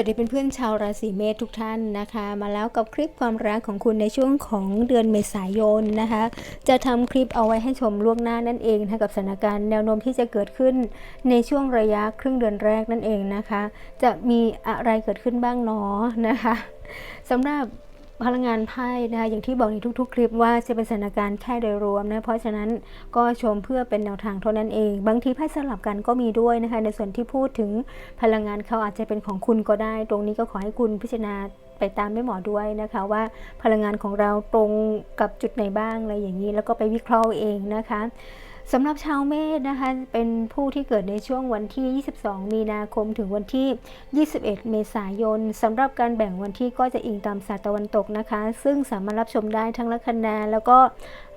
วัสดีเพื่อนๆชาวราศีเมษทุกท่านนะคะ มาแล้วกับคลิปความรักของคุณในช่วงของเดือนเมษายนนะคะ จะทำคลิปเอาไว้ให้ชมล่วงหน้านั่นเองนะกับสถานการณ์แนวโน้มที่จะเกิดขึ้นในช่วงระยะครึ่งเดือนแรกนั่นเองนะคะ จะมีอะไรเกิดขึ้นบ้างเนอนะคะสำหรับ พลังงานไพ่นะคะอย่างที่บอกในทุก ๆ คลิปว่าจะเป็นสถานการณ์แค่โดยรวมนะเพราะฉะนั้นก็ชมเพื่อเป็นแนวทางเท่านั้นเอง บางทีไพ่สลับกันก็มีด้วยนะคะ ในส่วนที่พูดถึงพลังงานเขาอาจจะเป็นของคุณก็ได้ ตรงนี้ก็ขอให้คุณพิจารณาไปตามแม่หมอด้วยนะคะว่าพลังงานของเราตรงกับจุดไหนบ้างอะไรอย่างนี้ แล้วก็ไปวิเคราะห์เองนะคะ สำหรับชาวเมษนะคะ เป็นผู้ที่เกิดในช่วงวันที่ 22 มีนาคมถึงวันที่ 21 เมษายนสำหรับการแบ่งวันที่ก็จะอิงตามศาสตร์ตะวันตกนะคะ ซึ่งสามารถรับชมได้ทั้งลัคนาแล้วก็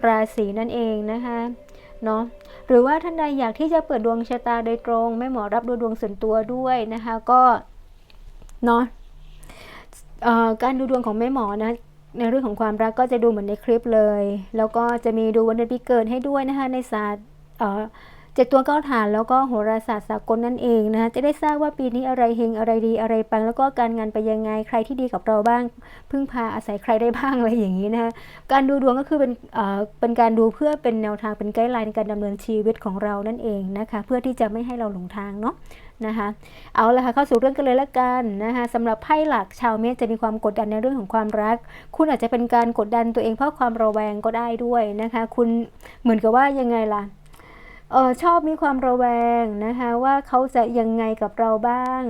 ราศีนั่นเองนะคะเนาะหรือว่าท่านใดอยากที่จะเปิดดวงชะตาโดยตรงแม่หมอรับดูดวงส่วนตัวด้วยนะคะก็เนาะการดูดวงของแม่หมอนะ ในเรื่องของความรักก็จะดูเหมือนในคลิปเลย แล้วก็จะมีดูวันเดือนปีเกิดให้ด้วยนะคะในศาสตร์ เจ็ดตัวเก้าฐานแล้วก็โหราศาสตร์สากลนั่นเองนะคะจะได้ทราบว่าปีนี้อะไรเฮงอะไรดีอะไรปังแล้วก็การงานไปยังไงใครที่ดีกับเราบ้าง พึ่งพาอาศัยใครได้บ้างอะไรอย่างนี้นะคะการดูดวงก็คือเป็นเอ่อเป็นการดูเพื่อเป็นแนวทางเป็นไกด์ไลน์ในการดำเนินชีวิตของเรานั่นเองนะคะเพื่อที่จะไม่ให้เราหลงทางเนาะนะคะเอาละค่ะเข้าสู่เรื่องกันเลยละกันนะคะสำหรับไพ่หลักชาวเมษจะมีความกดดันในเรื่องของความรัก คุณอาจจะเป็นการกดดันตัวเองเพราะความระแวงก็ได้ด้วยนะคะ คุณเหมือนกับว่ายังไงล่ะ ออชอบมีความระแวงนะคะว่าเขาจะยังไงกับเราบ้าง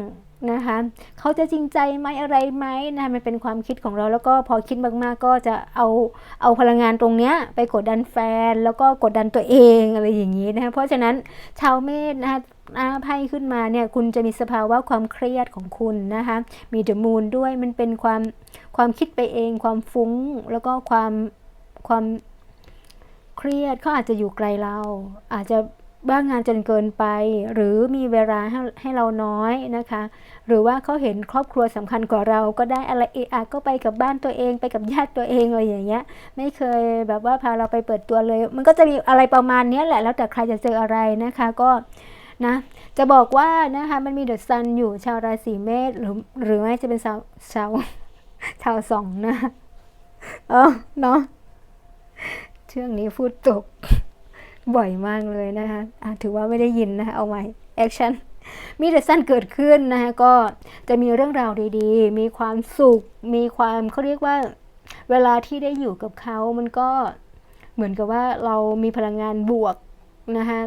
นะคะเขาจะจริงใจไหมอะไรไหมนะมันเป็นความคิดของเราแล้วก็พอคิดมากๆก็จะเอาเอาพลังงานตรงเนี้ยไปกดดันแฟน แล้วก็กดดันตัวเองอะไรอย่างนี้นะคะเพราะฉะนั้นชาวเมษนะคะอาไพ่ขึ้นมาเนี่ยคุณจะมีสภาวะความเครียดของคุณนะคะมีเดอะมูนด้วยมันเป็นความความคิดไปเอง ความฟุ้งแล้วก็ความความ เครียดเขาอาจจะอยู่ไกลเรา อาจจะบ้างงานจนเกินไป หรือมีเวลาให้ให้เราน้อยนะคะ หรือว่าเขาเห็นครอบครัวสำคัญกว่าเราก็ได้อะไรเอะอะก็ไปกับบ้านตัวเอง ไปกับญาติตัวเองอะไรอย่างเงี้ย ไม่เคยแบบว่าพาเราไปเปิดตัวเลย มันก็จะมีอะไรประมาณนี้แหละ แล้วแต่ใครจะเจออะไรนะคะก็นะจะบอกว่านะคะมันมีเดอะซันอยู่ชาวราศีเมษหรือหรือไม่จะเป็นชาวชาวชาวสองนะเออเนาะ ชื่องนี้พูดตก บ่อยมากเลยนะคะะถือว่าไม่ได้ยินนะคะเอาใหม่แอคชั่นมีเดอะซันเกิดขึ้นนะคะก็จะมีเรื่องราวดีๆ มีความสุข มีความเขาเรียกว่า เวลาที่ได้อยู่กับเขา มันก็เหมือนกับว่าเรามีพลังงานบวกนะคะ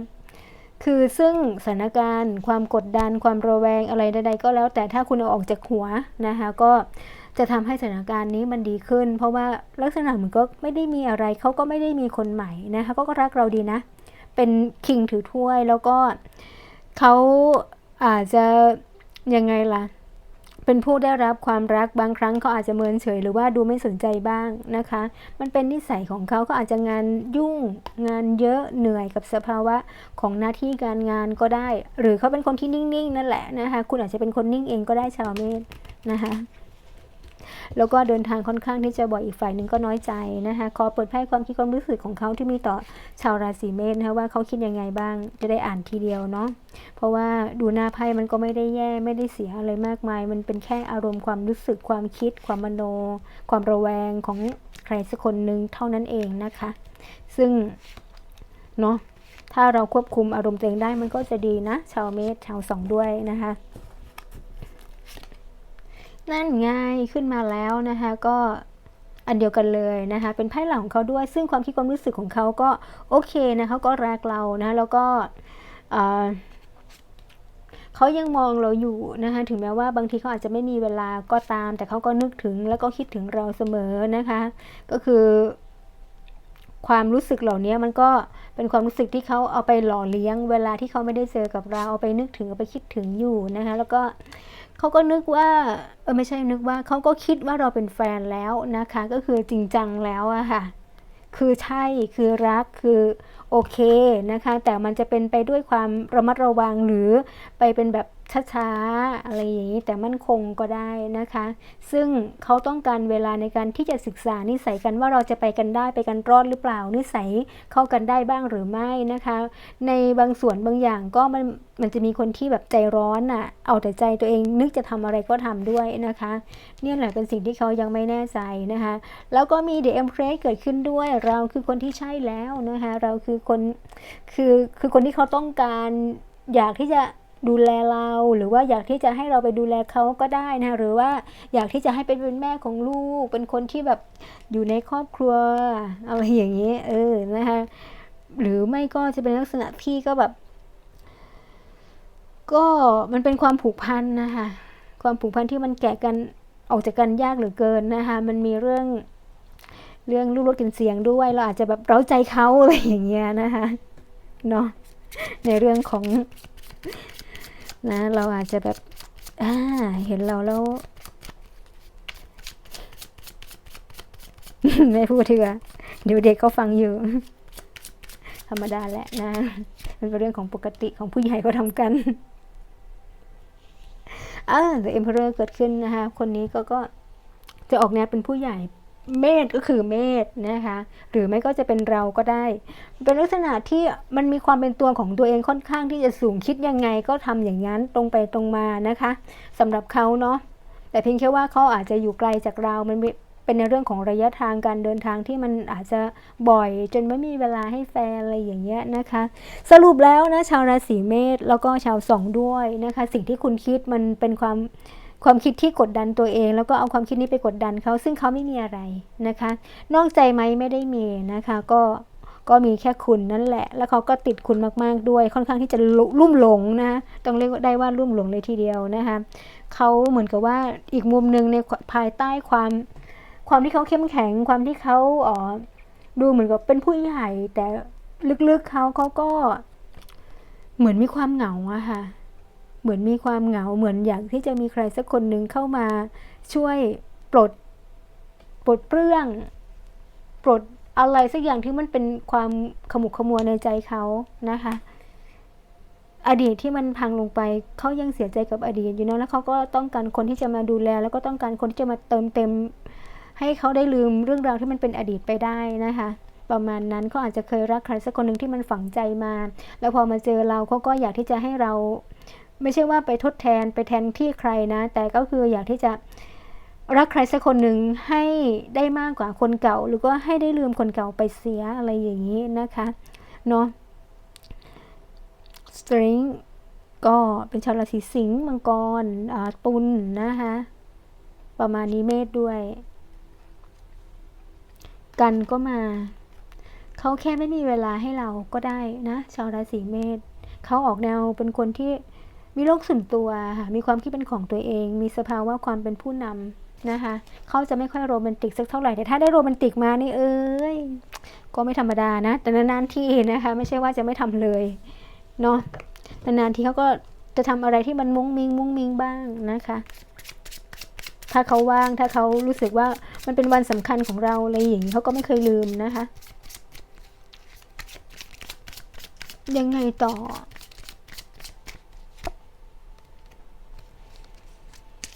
คือซึ่งสถานการณ์ ความกดดัน ความระแวงอะไรใดๆก็แล้วแต่ถ้าคุณเอาออกจากหัวนะคะก็ จะทำให้สถานการณ์นี้มันดีขึ้น เพราะว่าลักษณะเหมือนก็ไม่ได้มีอะไรเขาก็ไม่ได้มีคนใหม่นะคะก็รักเราดีนะ เป็นคิงถือถ้วยแล้วก็เขาอาจจะยังไงล่ะ เป็นผู้ได้รับความรักบางครั้งเขาอาจจะเมินเฉยหรือว่าดูไม่สนใจบ้างนะคะ มันเป็นนิสัยของเขาเขาอาจจะงานยุ่งงานเยอะเหนื่อยกับสภาวะของหน้าที่การงานก็ได้ หรือเขาเป็นคนที่นิ่งๆ นั่นแหละนะคะ คุณอาจจะเป็นคนนิ่งเองก็ได้ชาวเมษนะคะ แล้วก็เดินทางค่อนข้างที่จะบ่อยอีกฝ่ายหนึ่งก็น้อยใจนะคะขอเปิดไพ่ความคิดความรู้สึกของเขาที่มีต่อชาวราศีเมษนะคะว่าเขาคิดยังไงบ้างจะได้อ่านทีเดียวเนาะเพราะว่าดูหน้าไพ่มันก็ไม่ได้แย่ไม่ได้เสียอะไรมากมาย มันเป็นแค่อารมณ์ความรู้สึกความคิด ความมโน ความระแวงของใครสักคนหนึ่งเท่านั้นเองนะคะ ซึ่งเนาะถ้าเราควบคุมอารมณ์ตัวเองได้มันก็จะดีนะ ชาวเมษชาวสองด้วยนะคะ นั่นง่ายขึ้นมาแล้วนะคะก็อันเดียวกันเลยนะคะ เป็นไพ่หลังของเขาด้วย ซึ่งความคิดความรู้สึกของเขาก็โอเคนะเขาก็รักเรานะแล้วก็เขายังมองเราอยู่นะคะถึงแม้ว่าบางทีเขาอาจจะไม่มีเวลาก็ตาม แต่เขาก็นึกถึงแล้วก็คิดถึงเราเสมอนะคะ ก็คือความรู้สึกเหล่านี้มันก็เป็นความรู้สึกที่เขาเอาไปหล่อเลี้ยง เวลาที่เขาไม่ได้เจอกับเราเอาไปนึกถึงเอาไปคิดถึงอยู่นะคะแล้วก็ เขาก็นึกว่าเออไม่ใช่นึกว่าเขาก็คิดว่าเราเป็นแฟนแล้วนะคะ ก็คือจริงจังแล้วอะค่ะ คือใช่คือรักคือโอเคนะคะ แต่มันจะเป็นไปด้วยความระมัดระวังหรือไปเป็นแบบช้าๆ อะไรอย่างนี้แต่มั่นคงก็ได้นะคะ ซึ่งเขาต้องการเวลาในการที่จะศึกษานิสัยกันว่าเราจะไปกันได้ไปกันรอดหรือเปล่า นิสัยเข้ากันได้บ้างหรือไม่นะคะ ในบางส่วนบางอย่างก็มันมันจะมีคนที่แบบใจร้อนอะเอาแต่ใจตัวเองนึกจะทำอะไรก็ทำด้วยนะคะ เนี่ยแหละเป็นสิ่งที่เขายังไม่แน่ใจนะคะ แล้วก็มีเด e เอ็มเพรสเกิดขึ้นด้วยเราคือคนที่ใช่แล้วนะคะ เราคือคนคือคือคนที่เขาต้องการอยากที่จะ ดูแลเรา หรือว่าอยากที่จะให้เราไปดูแลเขาก็ได้นะหรือว่าอยากที่จะให้เป็นเป็นแม่ของลูก เป็นคนที่แบบอยู่ในครอบครัวอะไรอย่างนี้ เออนะคะหรือไม่ก็จะเป็นลักษณะที่ก็แบบ ก็มันเป็นความผูกพันนะคะความผูกพันที่มันแกะกันออกจากกันยากเหลือเกินนะคะมันมีเรื่องเรื่องลูกรถกินเสียงด้วย เราอาจจะแบบเร้าใจเขาอะไรอย่างเงี้ยนะคะเนาะในเรื่องของ นะ เราอาจจะแบบอ่าเห็นเราแล้ว ไม่พูดเถอะเดี๋ยวเด็กเขาฟังอยู่ ธรรมดาแหละนะ มันเป็นเรื่องของปกติของผู้ใหญ่ก็ทำกันอ่า The Emperor เกิดขึ้นนะคะ คนนี้ก็ก็จะออกแนวเป็นผู้ใหญ่ เมธก็คือเมธนะคะ หรือไม่ก็จะเป็นเราก็ได้ เป็นลักษณะที่มันมีความเป็นตัวของตัวเองค่อนข้างที่จะสูงคิดยังไงก็ทำอย่างนั้นตรงไปตรงมานะคะสำหรับเขาเนาะแต่เพียงแค่ว่าเขาอาจจะอยู่ไกลจากเรา มันมเป็นในเรื่องของระยะทางการเดินทางที่มันอาจจะบ่อยจนไม่มีเวลาให้แฟนอะไรอย่างเงี้ยนะคะ สรุปแล้วนะชาวราศีเมษแล้วก็ชาวสองด้วยนะคะ สิ่งที่คุณคิดมันเป็นความ ความคิดที่กดดันตัวเอง แล้วก็เอาความคิดนี้ไปกดดันเขาซึ่งเขาไม่มีอะไรนะคะ นอกใจไหมไม่ได้มีนะคะ ก็ก็มีแค่คุณนั่นแหละ แล้วเขาก็ติดคุณมากๆด้วย ค่อนข้างที่จะลุ่มหลงนะต้องเรียกได้ว่าลุ่มหลงเลยทีเดียวนะคะเขาเหมือนกับว่าอีกมุมหนึ่งในภายใต้ความความที่เขาเข้มแข็ง ความที่เขาอ๋อดูเหมือนกับเป็นผู้ใหญ่แต่ลึกๆเขาเขาก็เหมือนมีความเหงาอะค่ะ เหมือนมีความเหงาเหมือนอยากที่จะมีใครสักคนหนึ่งเข้ามาช่วยปลดปลดเปลื้อง ปลดอะไรสักอย่างที่มันเป็นความขมุกขมัวในใจเขานะคะ อดีตที่มันพังลงไปเขายังเสียใจกับอดีตอยู่นะแล้วเขาก็ต้องการคนที่จะมาดูแล แล้วก็ต้องการคนที่จะมาเติมเต็ม ให้เขาได้ลืมเรื่องราวที่มันเป็นอดีตไปได้นะคะประมาณนั้นเขาอาจจะเคยรักใครสักคนหนึ่งที่มันฝังใจมา แล้วพอมาเจอเราเขาก็อยากที่จะให้เรา ไม่ใช่ว่าไปทดแทนไปแทนที่ใครนะ แต่ก็คืออยากที่จะรักใครสักคนหนึ่งให้ได้มากกว่าคนเก่า หรือก็ให้ได้ลืมคนเก่าไปเสียอะไรอย่างนี้นะคะเนาะ string ก็เป็นชาวราศีสิงห์มังกรอ่าตุลนะคะประมาณนี้เมษด้วย กันก็มา เขาแค่ไม่มีเวลาให้เราก็ได้นะ ชาวราศีเมษเขาออกแนวเป็นคนที่ มีโลกส่วนตัวค่ะมีความคิดเป็นของตัวเอง มีสภาวะความเป็นผู้นำนะคะเขาจะไม่ค่อยโรแมนติกสักเท่าไหร่แต่ถ้าได้โรแมนติกมานี่เอ้ยก็ไม่ธรรมดานะ แต่นานๆที่นะคะ ไม่ใช่ว่าจะไม่ทำเลยเนาะนานๆที่เขาก็จะทำอะไรที่มันมุ้งมิงมุ้งมิงบ้างนะคะ ถ้าเขาว่างถ้าเขารู้สึกว่ามันเป็นวันสำคัญของเราอะไรอย่างนี้เขาก็ไม่เคยลืมนะคะ ยังไงต่อ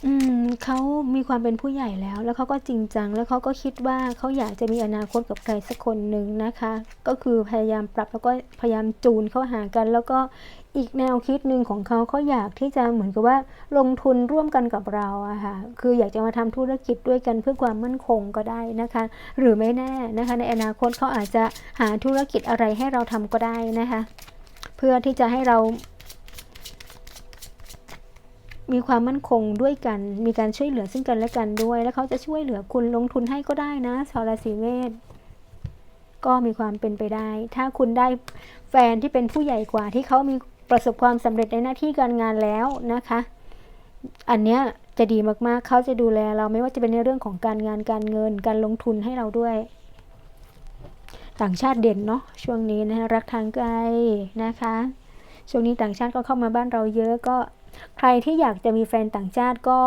อืม เขามีความเป็นผู้ใหญ่แล้ว แล้วเขาก็จริงจัง แล้วเขาก็คิดว่าเขาอยากจะมีอนาคตกับใครสักคนหนึ่งนะคะ ก็คือพยายามปรับแล้วก็พยายามจูนเข้าหากัน แล้วก็อีกแนวคิดหนึ่งของเขาเขาอยากที่จะเหมือนกับว่าลงทุนร่วมกันกับเราอะค่ะ คืออยากจะมาทำธุรกิจด้วยกันเพื่อความมั่นคงก็ได้นะคะ หรือไม่แน่นะคะ ในอนาคตเขาอาจจะหาธุรกิจอะไรให้เราทำก็ได้นะคะ เพื่อที่จะให้เรา มีความมั่นคงด้วยกัน มีการช่วยเหลือซึ่งกันและกันด้วย แล้วเขาจะช่วยเหลือคุณลงทุนให้ก็ได้นะชาวราศีเมษก็มีความเป็นไปได้ ถ้าคุณได้แฟนที่เป็นผู้ใหญ่กว่าที่เขามีประสบความสำเร็จในหน้าที่การงานแล้วนะคะ อันเนี้ยจะดีมากๆ เขาจะดูแลเราไม่ว่าจะเป็นในเรื่องของการงานการเงิน การลงทุนให้เราด้วย ต่างชาติเด่นเนาะช่วงนี้นะคะรักทางไกลนะคะ ช่วงนี้ต่างชาติก็เข้ามาบ้านเราเยอะก็ ใครที่อยากจะมีแฟนต่างชาติก็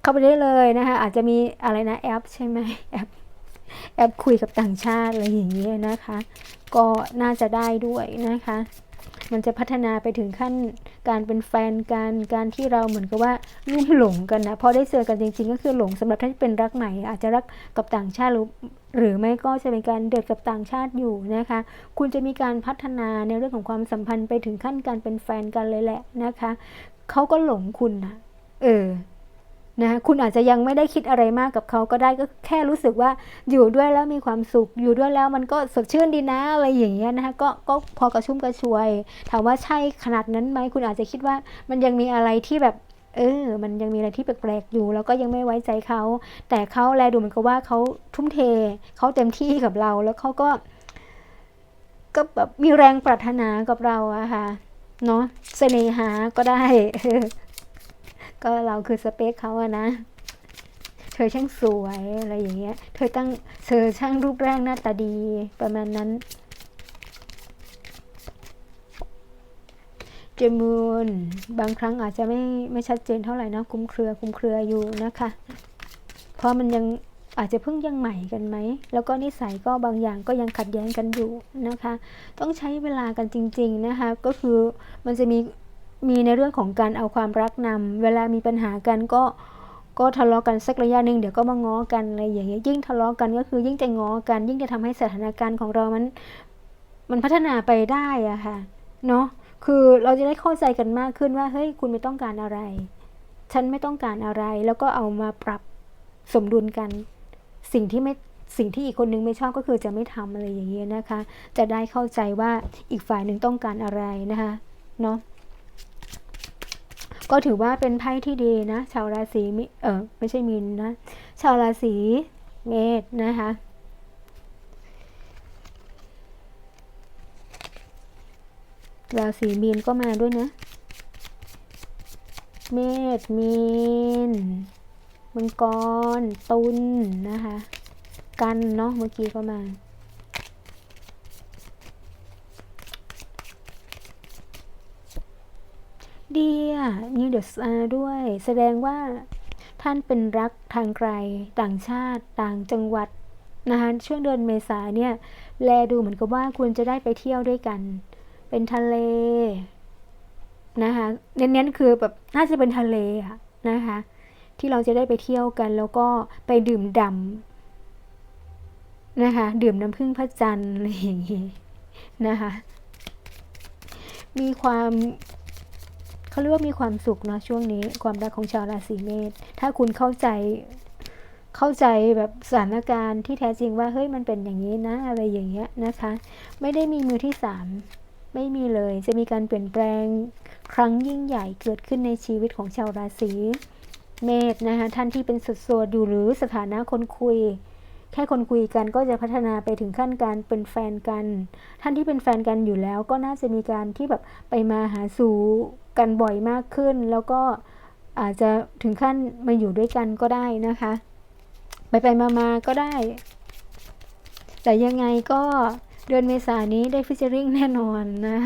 เข้าไปได้เลยนะคะอาจจะมีอะไรนะแอปใช่ไหมแอปแอปคุยกับต่างชาติอะไรอย่างเงี้ยนะคะ ก็น่าจะได้ด้วยนะคะ มันจะพัฒนาไปถึงขั้นการเป็นแฟนกันการที่เราเหมือนกับว่าลุ่มหลงกันนะพอได้เจอกันจริงๆ ก็คือหลงสำหรับท่านที่เป็นรักใหม่ อาจจะรักกับต่างชาติหรือหรือไม่ก็จะเป็นการเดทกับต่างชาติอยู่นะคะ คุณจะมีการพัฒนาในเรื่องของความสัมพันธ์ไปถึงขั้นการเป็นแฟนกันเลยแหละนะคะเขาก็หลงคุณนะเออ นะคุณอาจจะยังไม่ได้คิดอะไรมากกับเขาก็ได้ก็แค่รู้สึกว่าอยู่ด้วยแล้วมีความสุข อยู่ด้วยแล้วมันก็สดชื่นดีนะอะไรอย่างเงี้ยนะคะก็ก็พอกระชุ่มกระชวย ถามว่าใช่ขนาดนั้นไหมคุณอาจจะคิดว่ามันยังมีอะไรที่แบบเออ มันยังมีอะไรที่แปลกๆอยู่ แล้วก็ยังไม่ไว้ใจเขา แต่เขาแลดูเหมือนกับว่าเขาทุ่มเท เขาเต็มที่กับเรา แล้วเขาก็ ก็แบบมีแรงปรารถนากับเราอะค่ะ เนาะ เสน่หาก็ได้ ก็เราคือสเปคเขาอะนะ เธอช่างสวยอะไรอย่างเงี้ย เธอตั้งเธอช่างรูปร่างหน้าตาดีประมาณนั้นเจมูนบางครั้งอาจจะไม่ไม่ชัดเจนเท่าไหร่นะคุ้มเครือคุ้มเครืออยู่นะคะ เพราะมันยังอาจจะเพิ่งยังใหม่กันไหม แล้วก็นิสัยก็บางอย่างก็ยังขัดแย้งกันอยู่นะคะ ต้องใช้เวลากันจริง ๆนะคะ ก็คือมันจะมี มีในเรื่องของการเอาความรักนำเวลามีปัญหากันก็ก็ทะเลาะกันสักระยะหนึ่งเดี๋ยวก็มาง้อกันอะไรอย่างเงี้ยยิ่งทะเลาะกันก็คือยิ่งจะง้อกัน ยิ่งจะทำให้สถานการณ์ของเรามันมันพัฒนาไปได้อะค่ะเนาะคือเราจะได้เข้าใจกันมากขึ้นว่าเฮ้ยคุณไม่ต้องการอะไร ฉันไม่ต้องการอะไร แล้วก็เอามาปรับสมดุลกัน สิ่งที่ไม่สิ่งที่อีกคนนึงไม่ชอบก็คือจะไม่ทำอะไรอย่างเงี้ยนะคะ จะได้เข้าใจว่าอีกฝ่ายหนึ่งต้องการอะไรนะคะเนาะ ก็ถือว่าเป็นไพ่ที่ดีนะ ชาวราศีมิเออไม่ใช่มินนะ ชาวราศีเมษนะคะราศีมีนก็มาด้วยนะ เมษมีน มังกร ตุลนะคะ กันเนาะเมื่อกี้ก็มา ดีอะมีเดอะซาด้วย แสดงว่าท่านเป็นรักทางไกล ต่างชาติ ต่างจังหวัดนะคะช่วงเดือนเมษาเนี่ย แลดูเหมือนกับว่าคุณจะได้ไปเที่ยวด้วยกัน เป็นทะเลนะคะเน้นๆคือแบบน่าจะเป็นทะเลอะนะคะ ที่เราจะได้ไปเที่ยวกันแล้วก็ไปดื่มดำนะคะ ดื่มน้ำผึ้งพระจันทร์อะไรอย่างงี้นะคะ มีความ เขาเรียกว่ามีความสุขเนาะช่วงนี้ความรักของชาวราศีเมษถ้าคุณเข้าใจเข้าใจแบบสถานการณ์ที่แท้จริงว่าเฮ้ยมันเป็นอย่างนี้นะอะไรอย่างเงี้ยนะคะ ไม่ได้มีมือที่สามไม่มีเลยจะมีการเปลี่ยนแปลงครั้งยิ่งใหญ่เกิดขึ้นในชีวิตของชาวราศีเมษนะคะท่านที่เป็นสุดโสดอยู่หรือสถานะคนคุย แค่คนคุยกันก็จะพัฒนาไปถึงขั้นการเป็นแฟนกัน ท่านที่เป็นแฟนกันอยู่แล้วก็น่าจะมีการที่แบบไปมาหาสู่ กันบ่อยมากขึ้น แล้วก็อาจจะถึงขั้นมาอยู่ด้วยกันก็ได้นะคะ ไปไปมามาก็ได้ แต่ยังไงก็เดือนเมษานนี้ได้ฟิชเชอริงแน่นอนนะ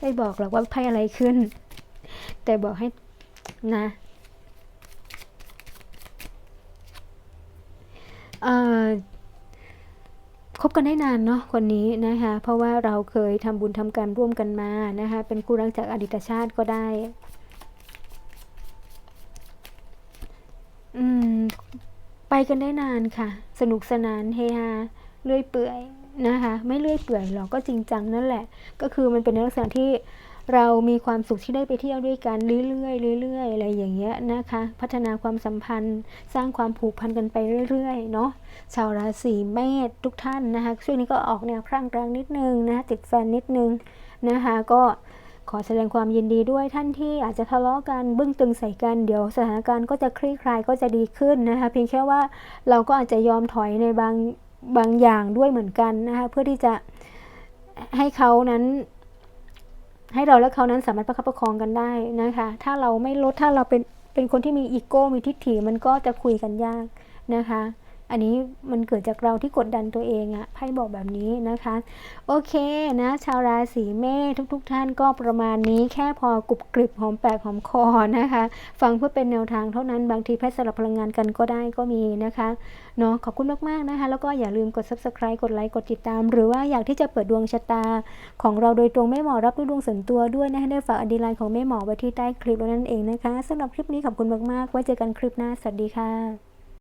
ไม่บอกหรอกว่าไพ่อะไรขึ้น แต่บอกให้นะเอ่อ คบกันได้นานเนาะคนนี้นะคะเพราะว่าเราเคยทำบุญทำการร่วมกันมานะคะเป็นคู่รักจากอดีตชาติก็ได้อืมไปกันได้นานค่ะ สนุกสนานเฮฮาเลื่อยเปื่อยนะคะ ไม่เลื่อยเปื่อยหรอกก็จริงจังนั่นแหละ ก็คือมันเป็นลักษณะที่ เรามีความสุขที่ได้ไปเที่ยวด้วยกันเรื่อยๆเรื่อยๆอะไรอย่างเงี้ยนะคะ พัฒนาความสัมพันธ์ สร้างความผูกพันกันไปเรื่อยๆเนาะชาวราศีเมษทุกท่านนะคะช่วงนี้ก็ออกแนวคลั่งแรงนิดนึงนะคะติดแฟนนิดนึงนะคะก็ขอแสดงความยินดีด้วยท่านที่อาจจะทะเลาะกันบึ้งตึงใส่กันเดี๋ยวสถานการณ์ก็จะคลี่คลายก็จะดีขึ้นนะคะเพียงแค่ว่าเราก็อาจจะยอมถอยในบางบางอย่างด้วยเหมือนกันนะคะเพื่อที่จะให้เขานั้น ให้เราและเขานั้นสามารถประคับประคองกันได้นะคะ ถ้าเราไม่ลดถ้าเราเป็นเป็นคนที่มีอีโก้มีทิฏฐิมันก็จะคุยกันยากนะคะ อันนี้มันเกิดจากเราที่กดดันตัวเองอะไพ่บอกแบบนี้นะคะ โอเคนะ ชาวราศีเมษทุกๆทท่านก็ประมาณนี้แค่พอกรุบกริบหอมแปลกหอมคอนะคะ ฟังเพื่อเป็นแนวทางเท่านั้นบางทีแพทย์สลับพลังงานกันก็ได้ก็มีนะคะเนาะขอบคุณมากๆนะคะ แล้วก็อย่าลืมกด subscribe กดไลค์กดติดตาม หรือว่าอยากที่จะเปิดดวงชะตา ของเราโดยตรงแม่หมอรับด้วยดวงส่วนตัวด้วยนะคะได้ฝากอดีไลน์ของแม่หมอไว้ที่ใต้คลิปแล้วนั่นเองนะคะสำหรับคลิปนี้ขอบคุณมากๆไว้เจอกันคลิปหน้าสวัสดีค่ะ